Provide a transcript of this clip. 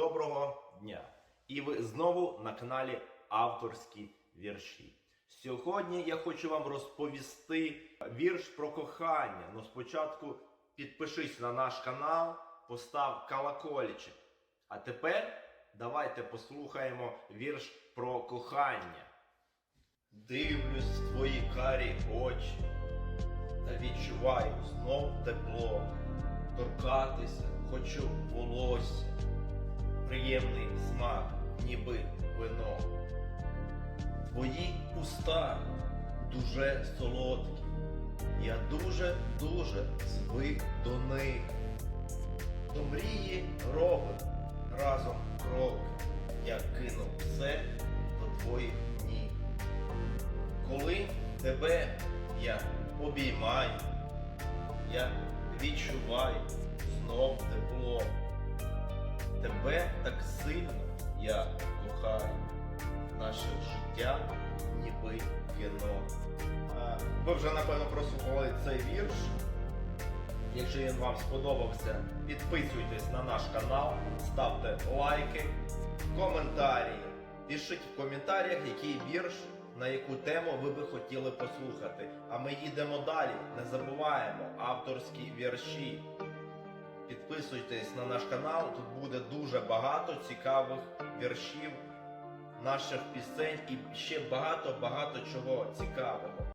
Доброго дня! І ви знову на каналі Авторські вірші. Сьогодні я хочу вам розповісти вірш про кохання. Ну спочатку підпишись на наш канал, постав колокольчик. А тепер давайте послухаємо вірш про кохання. Дивлюсь в твої карі очі та відчуваю знов тепло. Торкатися хочу волосся, приємний смак, ніби вино. Твої уста дуже солодкі, я дуже-дуже звик до них. До мрії робимо разом кроки, я кинув все до твоїх ніг. Коли тебе я обіймаю, я відчуваю знов тепло. Тебе так сильно я кохаю, наше життя ніби кіно. Ви вже напевно прослухали цей вірш. Якщо він вам сподобався, підписуйтесь на наш канал, ставте лайки, коментарі. Пишіть в коментарях, який вірш, на яку тему ви би хотіли послухати. А ми їдемо далі. Не забуваємо авторські вірші. Підписуйтесь на наш канал, тут буде дуже багато цікавих віршів, наших пісень і ще багато-багато чого цікавого.